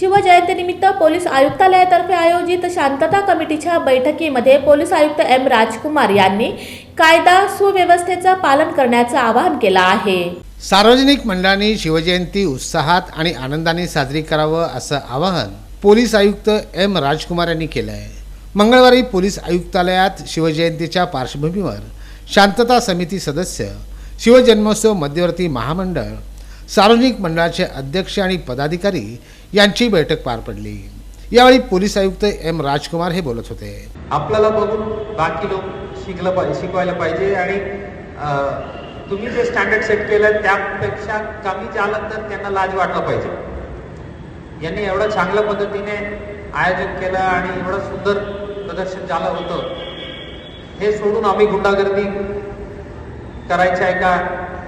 शिवजयंतीनिमित्त police आयुक्तालयातर्फे आयोजित शांतता कमिटीच्या बैठकीमध्ये पोलीस आयुक्त एम राजकुमार यांनी कायदा सुव्यवस्थेचं पालन करण्याचं आवाहन केलं आहे. सार्वजनिक मंडळांनी शिवजयंती उत्साहात आणि आनंदाने साजरी करावं असं आवाहन पोलीस आयुक्त एम राजकुमार यांनी केलं आहे मंगळवारी पोलीस आयुक्तालयात शिवजयंतीच्या पार्श्वभूमीवर शांतता समिती सदस्य शिवजन्मोत्सव मध्यवर्ती महामंडळ सार्वजनिक मंडळाचे अध्यक्ष आणि पदाधिकारी यांची बैठक पार पडली. यावेळी पोलीस आयुक्त एम राजकुमार हे बोलत होते. आपल्याला बघून बाकी लोक शिकलं पाहिजे शिकवायला पाहिजे आणि तुम्ही जे स्टँडर्ड सेट केलं त्यापेक्षा कमी चालत तर त्यांना लाज वाटलं पाहिजे. यांनी एवढं चांगल्या पद्धतीने आयोजन केलं आणि एवढं सुंदर प्रदर्शन झालं होतं. हे सोडून आम्ही गुंडागर्दी करायची आहे का?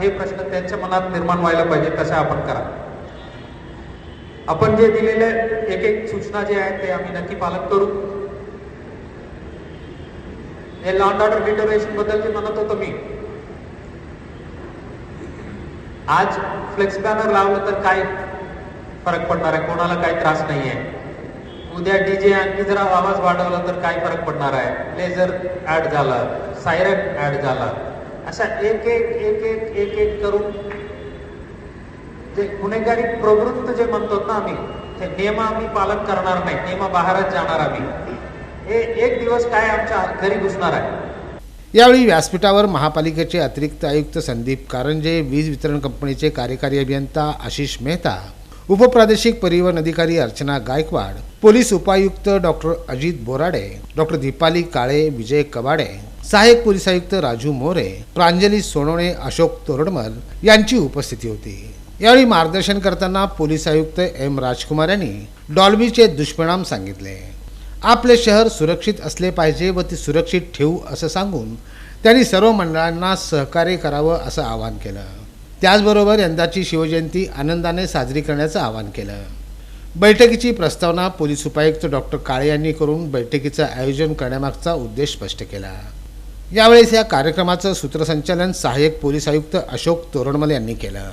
हे प्रश्न त्यांच्या मनात निर्माण व्हायला पाहिजे तसं आपण करा आपण जे दिलेले एक एक सूचना जे आहेत ते आम्ही नक्की पालन करू. हे लॉ अँड ऑर्डर डिटोरेशनबद्दल जे म्हणत होतो मी. आज फ्लेक्स बॅनर लावलं तर काय फरक पडणार आहे? कोणाला काही त्रास नाही आहे. उद्या डीजे आणखी जरा आवाज वाढवला तर काय फरक पडणार आहे? लेझर ऍड झाला सायरन ऍड झाला. अशा एक एक एक एक एक एक करून जे गुन्हेगारी प्रवृत्त जे म्हणतो ना आम्ही ते नियम आम्ही पालन करणार नाही नियमाबाहेरच जाणार आम्ही. हे एक दिवस काय आमच्या घरी घुसणार आहे? यावेळी व्यासपीठावर महापालिकेचे अतिरिक्त आयुक्त संदीप कारंजे वीज वितरण कंपनीचे कार्यकारी अभियंता आशिष मेहता उपप्रादेशिक परिवहन अधिकारी अर्चना गायकवाड पोलीस उपायुक्त डॉक्टर अजित बोराडे डॉक्टर दीपाली काळे विजय कबाडे सहाय्यक पोलीस आयुक्त राजू मोरे प्रांजली सोनवणे अशोक तोरडमल यांची उपस्थिती होती. यावेळी मार्गदर्शन करताना पोलीस आयुक्त एम राजकुमार यांनी डॉल्बीचे दुष्परिणाम सांगितले. आपले शहर सुरक्षित असले पाहिजे व ती सुरक्षित ठेवू असं सांगून त्यांनी सर्व मंडळांना सहकार्य करावं असं आवाहन केलं. त्याचबरोबर यंदाची शिवजयंती आनंदाने साजरी करण्याचं आवाहन केलं. बैठकीची प्रस्तावना पोलीस उपायुक्त डॉक्टर काळे यांनी करून बैठकीचं आयोजन करण्यामागचा उद्देश स्पष्ट केला. यावेळेस या कार्यक्रमाचं सूत्रसंचालन सहाय्यक पोलीस आयुक्त अशोक तोरणमल यांनी केलं.